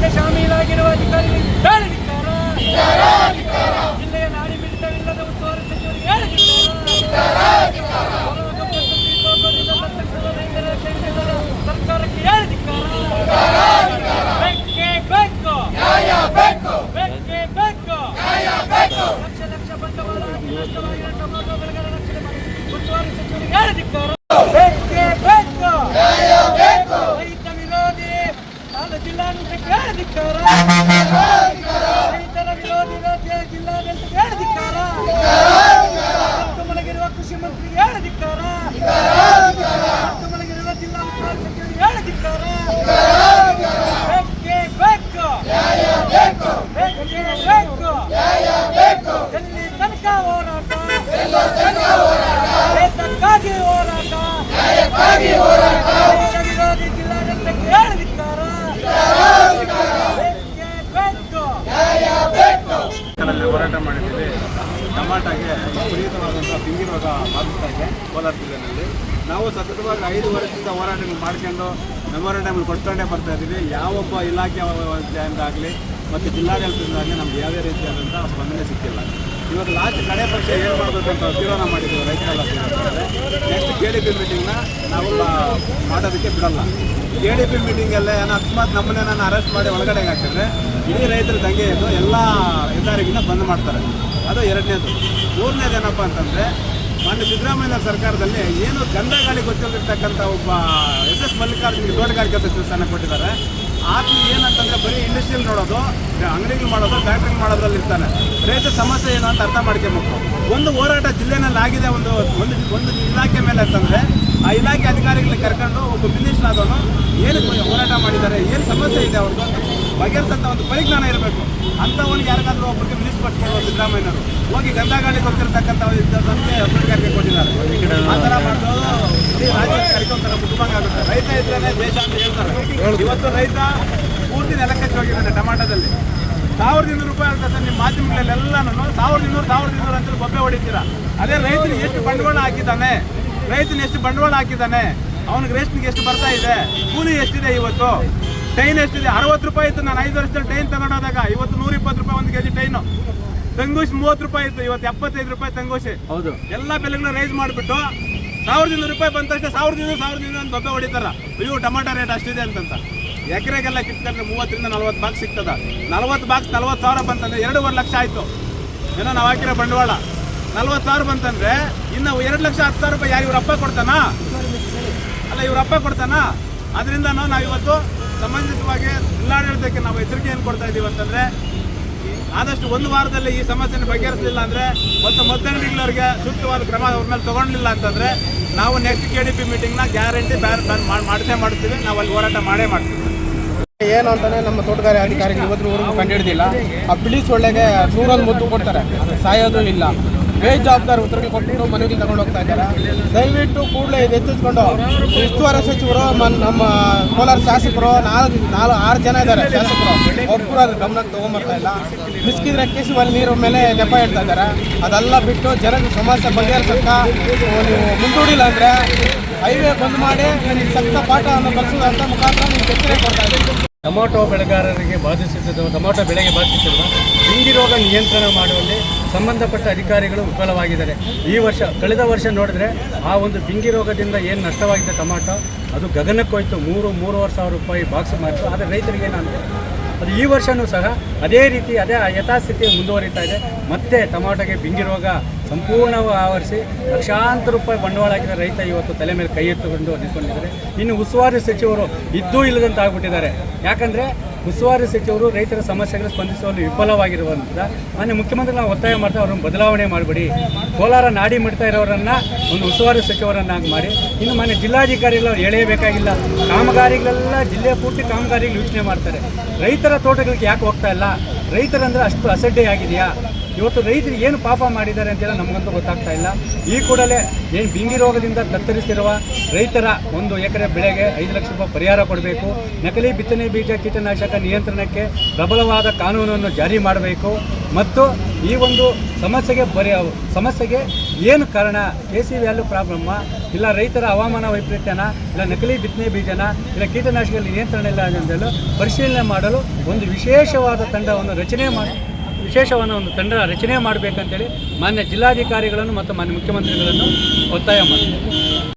ಘಟನೆಗೆ ಶಾಮೀಲಾಗಿರುವ ಅಧಿಕಾರಿಗಳಿಗೆ ಜಿಲ್ಲೆಯ ನಾಡಿ ಮಿಡಿತವಿಲ್ಲದ ಉಸ್ತುವಾರಿ ಸಚಿವರಿಗೆ ಸರ್ಕಾರಕ್ಕೆ ಲಕ್ಷ ಲಕ್ಷ ಬಂಡವಾಳ ಹಾಕಿ ನಷ್ಟವಾಗಿರುವ ಟೊಮಾಟೋ ಬೆಳೆಗಳ ರಕ್ಷಣೆ ಮಾಡಿ ಉಸ್ತುವಾರಿ ಸಚಿವರಿಗೆ ಹೇಳಿದಿಕ್ಕಾರ ರೈತರ ವಿರೋಧಿ ರಾಜ್ಯ ನಾವು ಸತತವಾಗಿ ಐದು ವರ್ಷದಿಂದ ಹೋರಾಟಗಳು ಮಾಡ್ಕೊಂಡು ಮೆಮೊರಾಂಡಮ್ಗಳು ಕೊಡ್ಕೊಂಡೇ ಬರ್ತಾ ಇದ್ದೀವಿ ಯಾವೊಬ್ಬ ಇಲಾಖೆ ಆಗಲಿ ಮತ್ತು ಜಿಲ್ಲಾಡಳಿತದಿಂದಾಗಲಿ ನಮ್ಗೆ ಯಾವುದೇ ರೀತಿಯಾದಂಥ ಸ್ಪಂದನೆ ಸಿಕ್ಕಿಲ್ಲ. ಇವತ್ತು ಲಾಸ್ಟ್ ಕಡೆ ಪಕ್ಷ ಏನು ಮಾಡಬೇಕು ಅಂತ ತೀರ್ಮಾನ ಮಾಡಿದ್ದೀವಿ ರೈತರೆಲ್ಲ ನೆಕ್ಸ್ಟ್ ಕೆ ಡಿ ಪಿ ಮೀಟಿಂಗ್ನ ನಾವು ಮಾಡೋದಕ್ಕೆ ಬಿಡಲ್ಲ. ಕೆ ಡಿ ಪಿ ಮೀಟಿಂಗಲ್ಲೇ ಏನೋ ಅಕಸ್ಮಾತ್ ನಮ್ಮನ್ನೇ ನಾನು ಅರೆಸ್ಟ್ ಮಾಡಿ ಒಳಗಡೆ ಹಾಕಿದ್ರೆ ಇಡೀ ರೈತರ ದಂಗೆ ಇದ್ದು ಎಲ್ಲ ಹೆದ್ದಾರಿಗಿನ್ನ ಬಂದ್ ಮಾಡ್ತಾರೆ. ಅದು ಎರಡನೇದು. ಮೂರನೇದು ಏನಪ್ಪ ಅಂತಂದರೆ ಮಾನ್ಯ ಸಿದ್ದರಾಮಯ್ಯ ಸರ್ಕಾರದಲ್ಲಿ ಏನು ಗಂಧ ಗಾಳಿ ಗೊತ್ತಿರತಕ್ಕಂಥ ಒಬ್ಬ ಎಸ್ ಎಸ್ ಮಲ್ಲಿಕಾರ್ಜುನಿಗೆ ತೋಟಗಾರಿಕೆ ಸಚಿವ ಸ್ಥಾನ ಕೊಟ್ಟಿದ್ದಾರೆ. ಆತ ಏನಂತಂದ್ರೆ ಬರೀ ಇಂಡಸ್ಟ್ರಿಯಲ್ ನೋಡೋದು, ಅಂಗಡಿಗಳು ಮಾಡೋದು ಫ್ಯಾಕ್ಟ್ರಿಗಳು ಮಾಡೋದ್ರಲ್ಲಿ ಇರ್ತಾನೆ. ರೈತ ಸಮಸ್ಯೆ ಏನು ಅಂತ ಅರ್ಥ ಮಾಡ್ಕೋಬೇಕು ಒಂದು ಹೋರಾಟ ಜಿಲ್ಲೆನಲ್ಲಿ ಆಗಿದೆ, ಒಂದು ಒಂದು ಒಂದು ಇಲಾಖೆ ಮೇಲೆ ಅಂತಂದ್ರೆ ಆ ಇಲಾಖೆ ಅಧಿಕಾರಿಗಳಿಗೆ ಕರ್ಕೊಂಡು ಒಬ್ಬ ಮಿನಿಸ್ಟರ್ ಆದವನು ಏನು ಹೋರಾಟ ಮಾಡಿದ್ದಾರೆ, ಏನು ಸಮಸ್ಯೆ ಇದೆ ಅವ್ರದ್ದು ಬಗೆಹರಿಸಂತ ಒಂದು ಪರಿಜ್ಞಾನ ಇರಬೇಕು. ಅಂಥವನಿಗೆ ಯಾರಿಗಾದ್ರೂ ಒಬ್ಬರಿಗೆ ಮಿನಿಸ್ಟರ್ ಕೊಡುವ ಸಿದ್ದರಾಮಯ್ಯನವರು ಹೋಗಿ ಗಂಧಗಾಳಿ ಗೊತ್ತಿರತಕ್ಕಂಥ ತೋಟಗಾರಿಕೆ ಕೊಟ್ಟಿದ್ದಾರೆ. ಆ ಥರ ಮಾಡೋದು ಇಡೀ ರಾಜ್ಯ ಕರ್ಕೊಂತಾರೆ ಕುಟುಂಬ ಆಗುತ್ತೆ. ರೈತ ಇದ್ರೇ ದೇಶ ಅಂತ ಹೇಳ್ತಾರೆ. ಇವತ್ತು ರೈತ ಪೂರ್ತಿ ನೆಲಕ್ಕೆ ಹೋಗಿದ್ದಾನೆ ಟಮಾಟೋದಲ್ಲಿ. ಸಾವಿರದ ಇನ್ನೂರು ರೂಪಾಯಿ ಅಂತ ನಿಮ್ಮ ಮಾಧ್ಯಮಗಳಲ್ಲೆಲ್ಲನೂ ಸಾವಿರದ ಇನ್ನೂರು ಸಾವಿರದ ಇನ್ನೂರು ಅಂತ ಬೊಬ್ಬೆ ಹೊಡಿತೀರಾ? ಅದೇ ರೈತರು ಎಷ್ಟು ಬಂಡವಾಳ ಹಾಕಿದ್ದಾನೆ? ರೈತನ ಎಷ್ಟು ಬಂಡವಾಳ ಹಾಕಿದ್ದಾನೆ? ಅವನಿಗೆ ರೇಷ್ಮೆಗೆ ಎಷ್ಟು ಬರ್ತಾ ಇದೆ? ಕೂಲಿ ಎಷ್ಟಿದೆ ಇವತ್ತು? ಟೈನ್ ಎಷ್ಟಿದೆ? ಅರವತ್ತು ರೂಪಾಯಿ ಇತ್ತು. ನಾನು ಐದು ವರ್ಷದಲ್ಲಿ ಟೈನ್ ತಗೊಂಡೋದಾಗ ಇವತ್ತು ನೂರ ಇಪ್ಪತ್ತು ರೂಪಾಯಿ ಒಂದು ಕೆಜಿ ಟೈನು ತಂಗೂಶ್ ಮೂವತ್ತು ರೂಪಾಯಿ ಇತ್ತು. ಇವತ್ತು ಎಪ್ಪತ್ತೈದು ರೂಪಾಯಿ ತಂಗೂಸಿ ಹೌದು. ಎಲ್ಲ ಬೆಲೆಗಳನ್ನ ರೈಸ್ ಮಾಡಿಬಿಟ್ಟು ಸಾವಿರದ ಇನ್ನೂರು ರೂಪಾಯಿ ಬಂದ ತಕ್ಷಣ ಸಾವಿರದ ಇನ್ನೂರು ಸಾವಿರದ ಇನ್ನೂರು ಅಂತ ಬೊಬ್ಬೆ ಹೊಡಿತಾರ. ಅಯ್ಯೋ ಟಮಾಟೋ ರೇಟ್ ಅಷ್ಟಿದೆ ಅಂತಂತ. ಎಕರೆಗೆಲ್ಲ ಕಿತ್ಕೊಂಡ್ರೆ ಮೂವತ್ತರಿಂದ ನಲ್ವತ್ತು ಬಾಕ್ಸ್ ಸಿಗ್ತದ. ನಲ್ವತ್ತು ಬಾಕ್ಸ್ ನಲ್ವತ್ತು ಸಾವಿರ ಬಂತಂದ್ರೆ ಎರಡೂವರೆ ಲಕ್ಷ ಆಯಿತು. ಏನೋ ನಾವು ಹಾಕಿರೋ ಬಂಡವಾಳ. ನಲ್ವತ್ತು ಸಾವಿರ ಬಂತಂದ್ರೆ ಇನ್ನು ಎರಡು ಲಕ್ಷ ಹತ್ತು ಸಾವಿರ ರೂಪಾಯಿ ಯಾರು ಇವ್ರ ಅಪ್ಪ ಕೊಡ್ತಾನಾ? ಅಲ್ಲ ಇವ್ರ ಅಪ್ಪ ಕೊಡ್ತಾನಾ? ಅದರಿಂದ ನಾವು ಇವತ್ತು ಸಂಬಂಧಿತವಾಗಿ ಜಿಲ್ಲಾಡಳಿತಕ್ಕೆ ನಾವು ಎಚ್ಚರಿಕೆಯನ್ನು ಕೊಡ್ತಾ ಇದ್ದೀವಿ ಅಂತಂದ್ರೆ ಆದಷ್ಟು ಒಂದು ವಾರದಲ್ಲಿ ಈ ಸಮಸ್ಯೆನ ಬಗೆಹರಿಸಲಿಲ್ಲ ಅಂದ್ರೆ ಮತ್ತು ಮದ್ದಂಗಡಿಗಳವ್ರಿಗೆ ಸೂಕ್ತವಾದ ಕ್ರಮ ಅವ್ರ ಮೇಲೆ ತಗೊಂಡಿಲ್ಲ ಅಂತಂದ್ರೆ ನಾವು ನೆಕ್ಸ್ಟ್ ಕೆ ಡಿ ಪಿ ಮೀಟಿಂಗ್ನ ಗ್ಯಾರಂಟಿ ಬ್ಯಾನ್ ಬ್ಯಾನ್ ಮಾಡಿಸೇ ಮಾಡ್ತೀವಿ ನಾವು ಅಲ್ಲಿ ಹೋರಾಟ ಮಾಡೇ ಮಾಡ್ತೀವಿ. ಏನು ಅಂತಾನೆ ನಮ್ಮ ತೋಟಗಾರಿ ಅಧಿಕಾರಿಗಳು ಇವತ್ತಿನವರೆಗೂ ಕಂಡುಹಿಡಿದಿಲ್ಲ ಆ ಬಿಳಿ ಸೊಳ್ಳೆಗೆ ನೂರೊಂದು ಮುದ್ದು ಕೊಡ್ತಾರೆ. ಸಾಯೋದು ಇಲ್ಲ. ಬೇಜವಾಬ್ದಾರಿ ಉತ್ತರಗಳು ಕೊಟ್ಟು ಮನೆಗೆ ತಗೊಂಡು ಹೋಗ್ತಾ ಇದ್ದಾರೆ. ದಯವಿಟ್ಟು ಕೂಡಲೇ ಇದು ಎತ್ತಿಸ್ಕೊಂಡು ಉಸ್ತುವಾರಿ ಸಚಿವರು ನಮ್ಮ ಕೋಲಾರ ಶಾಸಕರು ನಾಲ್ಕು ನಾಲ್ಕು ಆರು ಜನ ಇದ್ದಾರೆ. ಶಾಸಕರು. ಒಬ್ಬರು ಅದ್ರ ಗಮನಕ್ಕೆ ತೊಗೊಂಬರ್ತಾ ಇಲ್ಲ. ಮಿಸ್ಕಿದ್ರೆ ಕೇಸುವಲ್ಲಿ ನೀರು ಮೇಲೆ ನೆಪ ಇಡ್ತಾ ಇದ್ದಾರೆ. ಅದೆಲ್ಲ ಬಿಟ್ಟು ಜನರ ಸಮಸ್ಯೆ ಬಗೆಹರಿಸಕ್ಕ ನೀವು ಮುಂದೂಡಿಲ್ಲ ಅಂದರೆ ಹೈವೇ ಬಂದ್ ಮಾಡಿ ಸಕ್ತ ಪಾಠವನ್ನು ಅಂತ ಮುಖಾಂತರ ನಿಮ್ಗೆ ಎಚ್ಚರಿಕೆ ಕೊಡ್ತಾ ಇದ್ದೀವಿ ಟೊಮಾಟೊ ಬೆಳೆಗಾರರಿಗೆ ಬಾಧಿಸುತ್ತಿರುವ ಟೊಮಾಟೊ ಬೆಳೆಗೆ ಬಾಧಿಸುತ್ತಿರುವ ಹಿಂದಿ ರೋಗ ನಿಯಂತ್ರಣ ಮಾಡುವಲ್ಲಿ ಸಂಬಂಧಪಟ್ಟ ಅಧಿಕಾರಿಗಳು ವಿಫಲವಾಗಿದ್ದಾರೆ. ಈ ವರ್ಷ, ಕಳೆದ ವರ್ಷ ನೋಡಿದ್ರೆ ಆ ಒಂದು ಬಿಂಗಿ ರೋಗದಿಂದ ಏನು ನಷ್ಟವಾಗಿದೆ ಟೊಮಾಟೊ? ಅದು ಗಗನಕ್ಕೋಯ್ತು ಮೂರು, ಮೂರುವರೆ ಸಾವಿರ ರೂಪಾಯಿ ಬಾಕ್ಸ್ ಮಾಡಿತು ಆದರೆ ರೈತರಿಗೆ ಏನಂದರೆ ಅದು ಈ ವರ್ಷವೂ ಸಹ ಅದೇ ರೀತಿ, ಅದೇ ಯಥಾಸ್ಥಿತಿ ಮುಂದುವರಿತಾ ಇದೆ. ಮತ್ತೆ ಟೊಮಾಟೊಗೆ ಬಿಂಗಿ ರೋಗ ಸಂಪೂರ್ಣವಾಗಿ ಆವರಿಸಿ ಲಕ್ಷಾಂತರ ರೂಪಾಯಿ ಬಂಡವಾಳ ಹಾಕಿದ ರೈತ ಇವತ್ತು ತಲೆ ಮೇಲೆ ಕೈ ಎತ್ತುಕೊಂಡು ನಿಂತ್ಕೊಂಡಿದ್ದಾರೆ. ಇನ್ನು ಉಸ್ತುವಾರಿ ಸಚಿವರು ಇದ್ದೂ ಇಲ್ಲದಂತ ಆಗ್ಬಿಟ್ಟಿದ್ದಾರೆ. ಯಾಕಂದರೆ ಉಸ್ತುವಾರಿ ಸಚಿವರು ರೈತರ ಸಮಸ್ಯೆಗಳು ಸ್ಪಂದಿಸುವಲ್ಲಿ ವಿಫಲವಾಗಿರುವಂಥ ಮಾನ್ಯ ಮುಖ್ಯಮಂತ್ರಿ, ನಾವು ಒತ್ತಾಯ ಮಾಡ್ತಾ ಅವ್ರನ್ನ ಬದಲಾವಣೆ ಮಾಡಬೇಡಿ. ಕೋಲಾರ ನಾಡಿ ಮಾಡ್ತಾ ಇರೋರನ್ನ ಒಂದು ಉಸ್ತುವಾರಿ ಸಚಿವರನ್ನಾಗಿ ಮಾಡಿ. ಇನ್ನು ಮಾನ್ಯ ಜಿಲ್ಲಾಧಿಕಾರಿಗಳು ಅವ್ರು ಎಳೆಯಬೇಕಾಗಿಲ್ಲ. ಕಾಮಗಾರಿಗಳೆಲ್ಲ ಜಿಲ್ಲೆ ಪೂರ್ತಿ ಕಾಮಗಾರಿಗಳು ಯೋಚನೆ ಮಾಡ್ತಾರೆ. ರೈತರ ತೋಟಗಳಿಗೆ ಯಾಕೆ ಹೋಗ್ತಾ ಇಲ್ಲ? ರೈತರಂದ್ರೆ ಅಷ್ಟು ಅಸಡ್ಡೆ ಆಗಿದೆಯಾ ಇವತ್ತು ರೈತರು ಏನು ಪಾಪ ಮಾಡಿದ್ದಾರೆ ಅಂತೆಲ್ಲ ನಮಗಂತೂ ಗೊತ್ತಾಗ್ತಾ ಇಲ್ಲ. ಈ ಕೂಡಲೇ ಏನು ಬಿಂಗಿ ರೋಗದಿಂದ ತತ್ತರಿಸಿರುವ ರೈತರ ಒಂದು ಎಕರೆ ಬೆಳೆಗೆ ಐದು ಲಕ್ಷ ರೂಪಾಯಿ ಪರಿಹಾರ ಕೊಡಬೇಕು. ನಕಲಿ ಬಿತ್ತನೆ ಬೀಜ ಕೀಟನಾಶಕ ನಿಯಂತ್ರಣಕ್ಕೆ ಪ್ರಬಲವಾದ ಕಾನೂನನ್ನು ಜಾರಿ ಮಾಡಬೇಕು. ಮತ್ತು ಈ ಒಂದು ಸಮಸ್ಯೆಗೆ ಬರೆಯ ಸಮಸ್ಯೆಗೆ ಏನು ಕಾರಣ? ಕೆ ಸಿ ವ್ಯಾಲ್ಯೂ ಪ್ರಾಬ್ಲಮ್ಮ? ಇಲ್ಲ ರೈತರ ಹವಾಮಾನ ವೈಪರೀತ್ಯನ? ಇಲ್ಲ ನಕಲಿ ಬಿತ್ತನೆ ಬೀಜನ? ಇಲ್ಲ ಕೀಟನಾಶಕಗಳ ನಿಯಂತ್ರಣ ಇಲ್ಲ ಅಂತೇಳಿ ಪರಿಶೀಲನೆ ಮಾಡಲು ಒಂದು ವಿಶೇಷವಾದ ತಂಡವನ್ನು ರಚನೆ ಮಾಡಿ ವಿಶೇಷವಾದ ಒಂದು ತಂಡ ರಚನೆ ಮಾಡಬೇಕಂತೇಳಿ ಮಾನ್ಯ ಜಿಲ್ಲಾಧಿಕಾರಿಗಳನ್ನು ಮತ್ತು ಮಾನ್ಯ ಮುಖ್ಯಮಂತ್ರಿಗಳನ್ನು ಒತ್ತಾಯ ಮಾಡ್ತಾರೆ